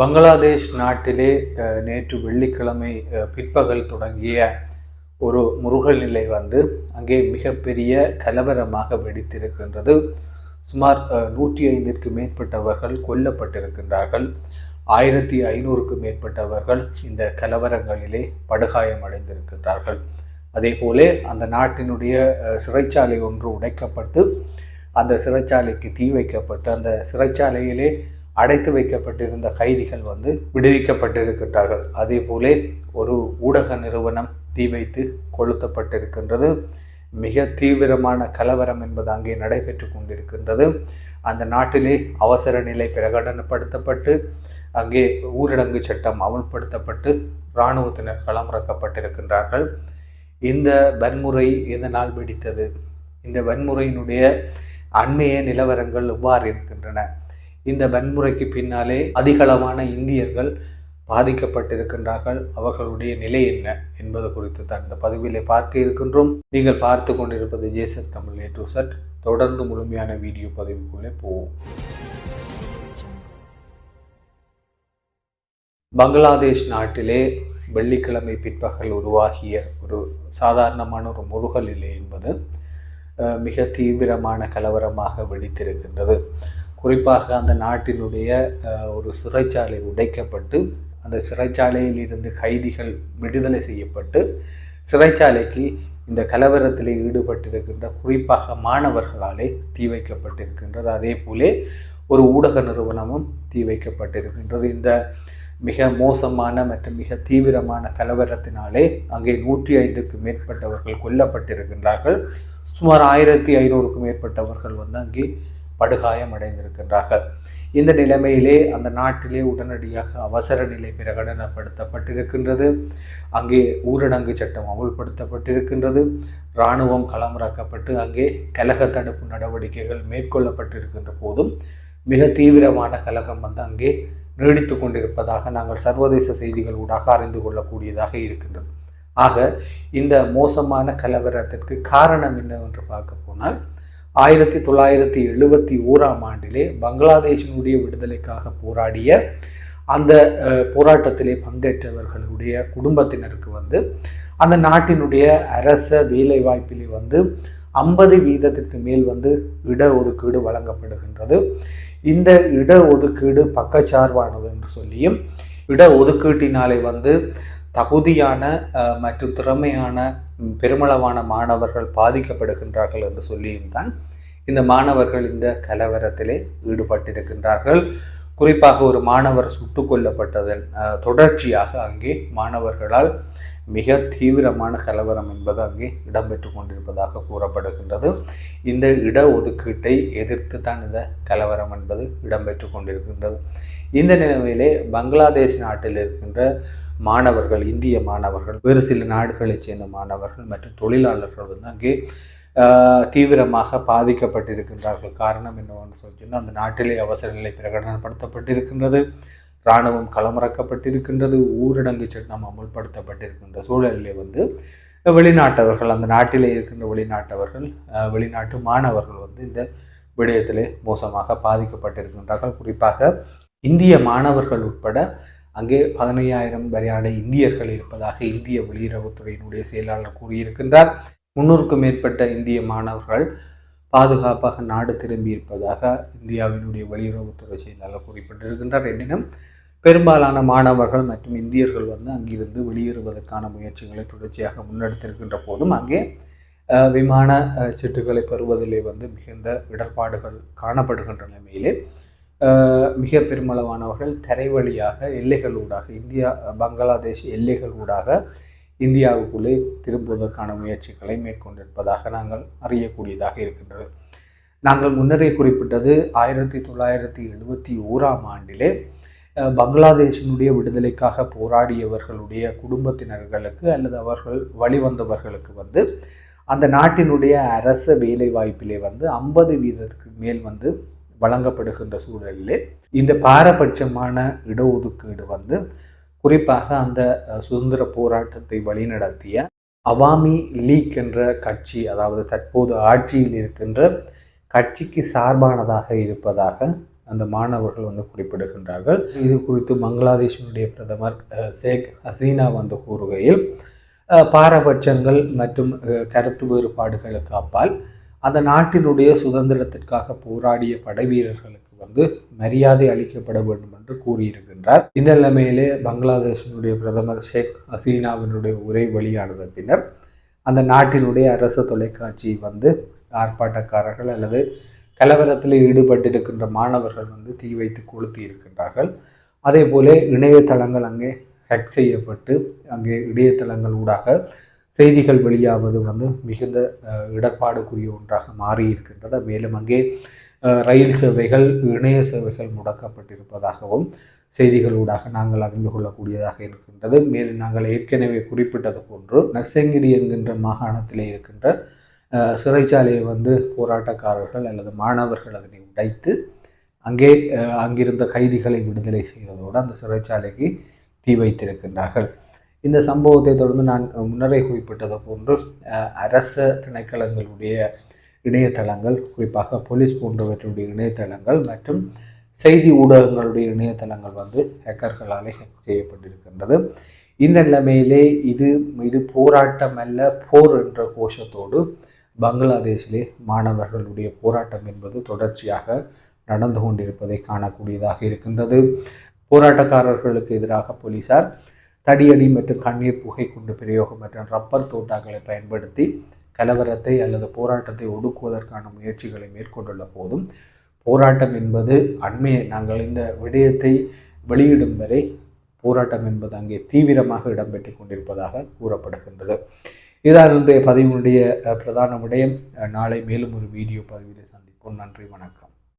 பங்களாதேஷ் நாட்டிலே நேற்று வெள்ளிக்கிழமை பிற்பகல் தொடங்கிய ஒரு முருகல் நிலை வந்து அங்கே மிகப்பெரிய கலவரமாக வெடித்திருக்கின்றது. சுமார் நூற்றி ஐந்திற்கு மேற்பட்டவர்கள் கொல்லப்பட்டிருக்கின்றார்கள். ஆயிரத்தி ஐநூறுக்கு மேற்பட்டவர்கள் இந்த கலவரங்களிலே படுகாயமடைந்திருக்கின்றார்கள் அதே போல அந்த நாட்டினுடைய சிறைச்சாலை ஒன்று உடைக்கப்பட்டு அந்த சிறைச்சாலைக்கு தீ வைக்கப்பட்டு அந்த சிறைச்சாலையிலே அடைத்து வைக்கப்பட்டிருந்த கைதிகள் வந்து விடுவிக்கப்பட்டிருக்கின்றார்கள். அதே போலே ஒரு ஊடக நிறுவனம் தீ வைத்து கொளுத்தப்பட்டிருக்கின்றது. மிக தீவிரமான கலவரம் என்பது அங்கே நடைபெற்று கொண்டிருக்கின்றது. அந்த நாட்டிலே அவசர நிலை பிரகடனப்படுத்தப்பட்டு அங்கே ஊரடங்கு சட்டம் அமுல்படுத்தப்பட்டு இராணுவத்தினர் களமிறக்கப்பட்டிருக்கின்றார்கள் இந்த வன்முறை எதனால் வெடித்தது? இந்த வன்முறையினுடைய அண்மைய நிலவரங்கள் எவ்வாறு இருக்கின்றன? இந்த வன்முறைக்கு பின்னாலே அதிகளவான இந்தியர்கள் பாதிக்கப்பட்டிருக்கின்றார்கள். அவர்களுடைய நிலை என்ன என்பது குறித்து தான் இந்த பதிவிலே பார்க்க இருக்கின்றோம். நீங்கள் பார்த்து கொண்டிருப்பது Jason Tamil A to Z தொடர்ந்து முழுமையான வீடியோ பதிவுக்குள்ளே போவோம். பங்களாதேஷ் நாட்டிலே வெள்ளிக்கிழமை பிற்பகல் உருவாகிய ஒரு சாதாரணமான ஒரு முருகல் நிலை என்பது அஹ், மிக தீவிரமான கலவரமாக வெடித்திருக்கின்றது. குறிப்பாக அந்த நாட்டினுடைய ஒரு சிறைச்சாலை உடைக்கப்பட்டு அந்த சிறைச்சாலையில் இருந்து கைதிகள் விடுதலை செய்யப்பட்டு சிறைச்சாலைக்கு இந்த கலவரத்தில் ஈடுபட்டிருக்கின்ற குறிப்பாக மாணவர்களாலே தீ வைக்கப்பட்டிருக்கின்றது. அதே போலே ஒரு ஊடக நிறுவனமும் தீ வைக்கப்பட்டிருக்கின்றது. இந்த மிக மோசமான மற்றும் மிக தீவிரமான கலவரத்தினாலே அங்கே நூற்றி ஐந்துக்கு மேற்பட்டவர்கள் கொல்லப்பட்டிருக்கின்றார்கள். சுமார் ஆயிரத்தி ஐநூறுக்கும் மேற்பட்டவர்கள் வந்து அங்கே படுகாயம் அடைந்திருக்கின்றார்கள் இந்த நிலைமையிலே அந்த நாட்டிலே உடனடியாக அவசர நிலை பிரகடனப்படுத்தப்பட்டிருக்கின்றது. அங்கே ஊரடங்கு சட்டம் அமுல்படுத்தப்பட்டிருக்கின்றது. இராணுவம் களமிறக்கப்பட்டு அங்கே கலக தடுப்பு நடவடிக்கைகள் மேற்கொள்ளப்பட்டிருக்கின்ற போதும் மிக தீவிரமான கலகம் வந்து அங்கே நீடித்து கொண்டிருப்பதாக நாங்கள் சர்வதேச செய்திகள் ஊடாக அறிந்து கொள்ளக்கூடியதாக இருக்கின்றது. ஆக இந்த மோசமான கலவரத்திற்கு காரணம் என்னவென்று பார்க்க போனால் ஆயிரத்தி தொள்ளாயிரத்தி எழுபத்தி ஓராம் ஆண்டிலே பங்களாதேஷினுடைய விடுதலைக்காக போராடிய அந்த போராட்டத்திலே பங்கேற்றவர்களுடைய குடும்பத்தினருக்கு வந்து அந்த நாட்டினுடைய அரச வேலைவாய்ப்பிலே வந்து ஐம்பது வீதத்திற்கு மேல் வந்து இட ஒதுக்கீடு வழங்கப்படுகின்றது. இந்த இட ஒதுக்கீடு பக்கச்சார்பானது என்று சொல்லியும் இட ஒதுக்கீட்டினாலே வந்து தகுதியான மற்றும் திறமையான பெருமளவான மாணவர்கள் பாதிக்கப்படுகின்றார்கள் என்று சொல்லியும் தான் இந்த மாணவர்கள் இந்த கலவரத்திலே ஈடுபட்டிருக்கின்றார்கள். குறிப்பாக ஒரு மாணவர் சுட்டு கொல்லப்பட்டதன் தொடர்ச்சியாக அங்கே மாணவர்களால் மிக தீவிரமான கலவரம் என்பது அங்கே இடம்பெற்று கொண்டிருப்பதாக கூறப்படுகின்றது. இந்த இட ஒதுக்கீட்டை எதிர்த்து தான் இந்த கலவரம் என்பது இடம்பெற்று கொண்டிருக்கின்றது. இந்த நிலைமையிலே பங்களாதேஷ் நாட்டில் இருக்கின்ற மாணவர்கள் இந்திய மாணவர்கள் வேறு சில நாடுகளைச் சேர்ந்த மாணவர்கள் மற்றும் தொழிலாளர்கள் வந்து அங்கே தீவிரமாக பாதிக்கப்பட்டிருக்கின்றார்கள். காரணம் என்னவென்று சொல்லிச்சுன்னா அந்த நாட்டிலே அவசர நிலை பிரகடனப்படுத்தப்பட்டிருக்கின்றது இராணுவம் களமிறக்கப்பட்டிருக்கின்றது ஊரடங்கு சட்டம் அமுல்படுத்தப்பட்டிருக்கின்ற சூழலிலே வந்து வெளிநாட்டவர்கள் அந்த நாட்டிலே இருக்கின்ற வெளிநாட்டவர்கள் வெளிநாட்டு மாணவர்கள் வந்து இந்த விடயத்திலே மோசமாக பாதிக்கப்பட்டிருக்கின்றார்கள். குறிப்பாக இந்திய மாணவர்கள் உட்பட அங்கே பதினையாயிரம் வரையான இந்தியர்கள் இருப்பதாக இந்திய வெளியுறவுத்துறையினுடைய செயலாளர் கூறியிருக்கின்றார். முன்னூறுக்கும் மேற்பட்ட இந்திய மாணவர்கள் பாதுகாப்பாக நாடு திரும்பி இருப்பதாக இந்தியாவினுடைய வெளியுறவுத்துறை செயலாளர் குறிப்பிட்டிருக்கின்றார். எனினும் பெரும்பாலான மாணவர்கள் மற்றும் இந்தியர்கள் வந்து அங்கிருந்து வெளியேறுவதற்கான முயற்சிகளை தொடர்ச்சியாக முன்னெடுத்திருக்கின்ற போதும் அங்கே விமான சீட்டுகளை பெறுவதிலே வந்து மிகுந்த இடர்பாடுகள் காணப்படுகின்ற நிலைமையிலே மிக பெருமளவானவர்கள் தரை வழியாக எல்லைகளூடாக இந்தியா பங்களாதேஷ் எல்லைகளூடாக இந்தியாவுக்குள்ளே திரும்புவதற்கான முயற்சிகளை மேற்கொண்டிருப்பதாக நாங்கள் அறியக்கூடியதாக இருக்கின்றது. நாங்கள் முன்னரே குறிப்பிட்டது ஆயிரத்தி தொள்ளாயிரத்தி எழுபத்தி ஓராம் ஆண்டிலே பங்களாதேஷினுடைய விடுதலைக்காக போராடியவர்களுடைய குடும்பத்தினர்களுக்கு அல்லது அவர்கள் வழிவந்தவர்களுக்கு வந்து அந்த நாட்டினுடைய அரச வேலைவாய்ப்பிலே வந்து ஐம்பது வீதத்துக்கு மேல் வந்து வழங்கப்படுகின்ற சூழலிலே இந்த பாரபட்சமான இடஒதுக்கீடு வந்து குறிப்பாக அந்த சுதந்திர போராட்டத்தை வழிநடத்திய அவாமி லீக் என்ற கட்சி அதாவது தற்போது ஆட்சியில் இருக்கின்ற கட்சிக்கு சார்பானதாக இருப்பதாக அந்த மாணவர்கள் வந்து குறிப்பிடுகின்றார்கள். இது குறித்து பங்களாதேஷினுடைய பிரதமர் ஷேக் ஹசீனா வந்து கூறுகையில் பாரபட்சங்கள் மற்றும் கருத்து வேறுபாடுகளுக்கு அப்பால் அந்த நாட்டினுடைய சுதந்திரத்திற்காக போராடிய படைவீரர்களுக்கு வந்து மரியாதை அளிக்கப்பட வேண்டும் என்று கூறியிருக்கின்றார். இந்த நிலைமையிலே பங்களாதேஷினுடைய பிரதமர் ஷேக் ஹசீனாவினுடைய உரை வெளியானது பின்னர் அந்த நாட்டினுடைய அரசு தொலைக்காட்சி வந்து ஆர்ப்பாட்டக்காரர்கள் அல்லது கலவரத்தில் ஈடுபட்டிருக்கின்ற மாணவர்கள் வந்து தீ வைத்து கொளுத்தி இருக்கின்றார்கள் அதே போல இணையதளங்கள் அங்கே ஹேக் செய்யப்பட்டு அங்கே இணையதளங்கள் ஊடாக செய்திகள் வெளியாவது வந்து மிகுந்த இடர்பாடுக்குரிய ஒன்றாக மாறியிருக்கின்றது. மேலும் அங்கே ரயில் சேவைகள் இணைய சேவைகள் முடக்கப்பட்டிருப்பதாகவும் செய்திகளூடாக நாங்கள் அறிந்து கொள்ளக்கூடியதாக இருக்கின்றது. மேலும் நாங்கள் ஏற்கனவே குறிப்பிட்டது போன்று நர்சங்கிரி என்கின்ற மாகாணத்திலே இருக்கின்ற சிறைச்சாலையை வந்து போராட்டக்காரர்கள் அல்லது மாணவர்கள் அதனை உடைத்து அங்கே அங்கிருந்த கைதிகளை விடுதலை செய்ததோடு அந்த சிறைச்சாலைக்கு தீ வைத்திருக்கின்றார்கள். இந்த சம்பவத்தை தொடர்ந்து நான் முன்னரே குறிப்பிட்டது போன்று அரச திணைக்களங்களுடைய இணையதளங்கள் குறிப்பாக போலீஸ் போன்றவற்றுடைய இணையதளங்கள் மற்றும் செய்தி ஊடகங்களுடைய இணையதளங்கள் வந்து ஹேக்கர்களாலே ஹேக் செய்யப்பட்டிருக்கின்றது. இந்த நிலைமையிலே இது இது போராட்டம் அல்ல போர் என்ற கோஷத்தோடு பங்களாதேஷிலே மாணவர்களுடைய போராட்டம் என்பது தொடர்ச்சியாக நடந்து கொண்டிருப்பதை காணக்கூடியதாக இருக்கின்றது. போராட்டக்காரர்களுக்கு எதிராக போலீசார் தடியடி மற்றும் கண்ணீர் புகை குண்டு பிரயோகம் மற்றும் ரப்பர் தோட்டாக்களை பயன்படுத்தி கலவரத்தை அல்லது போராட்டத்தை ஒடுக்குவதற்கான முயற்சிகளை மேற்கொண்டுள்ள போதும் போராட்டம் என்பது அண்மையை நாங்கள் இந்த விடயத்தை வெளியிடும் வரை போராட்டம் என்பது அங்கே தீவிரமாக இடம்பெற்று கொண்டிருப்பதாக கூறப்படுகின்றது. இதான் இன்றைய பதிவினுடைய பிரதான விடயம். நாளை மேலும் ஒரு வீடியோ பதிவிலே சந்திப்போம். நன்றி வணக்கம்.